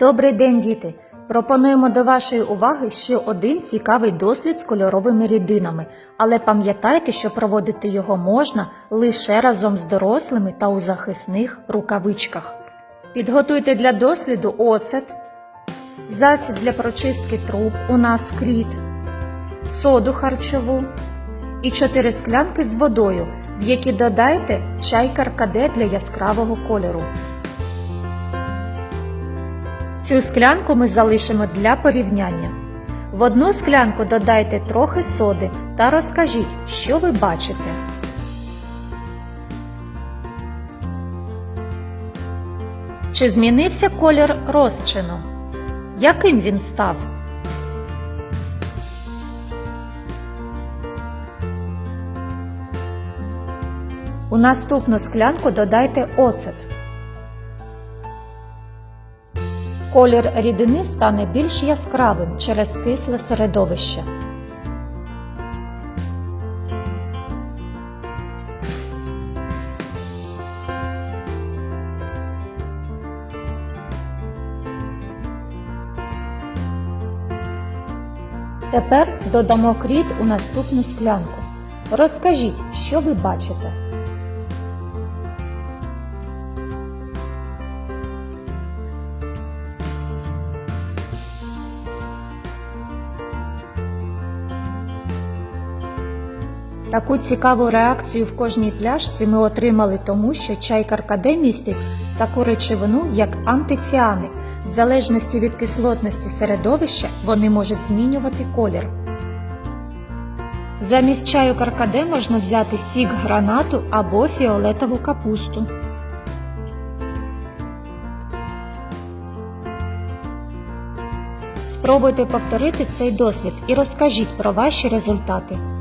Добрий день, діти! Пропонуємо до вашої уваги ще один цікавий дослід з кольоровими рідинами, але пам'ятайте, що проводити його можна лише разом з дорослими та у захисних рукавичках. Підготуйте для досліду оцет, засіб для прочистки труб у нас кріт, соду харчову і 4 склянки з водою, в які додайте чай каркаде для яскравого кольору. Цю склянку ми залишимо для порівняння. В одну склянку додайте трохи соди та розкажіть, що ви бачите. Чи змінився колір розчину? Яким він став? У наступну склянку додайте оцет. Колір рідини стане більш яскравим через кисле середовище. Тепер додамо кріт у наступну склянку. Розкажіть, що ви бачите. Таку цікаву реакцію в кожній пляшці ми отримали тому, що чай каркаде містить таку речовину, як антиціани. В залежності від кислотності середовища вони можуть змінювати колір. Замість чаю каркаде можна взяти сік гранату або фіолетову капусту. Спробуйте повторити цей дослід і розкажіть про ваші результати.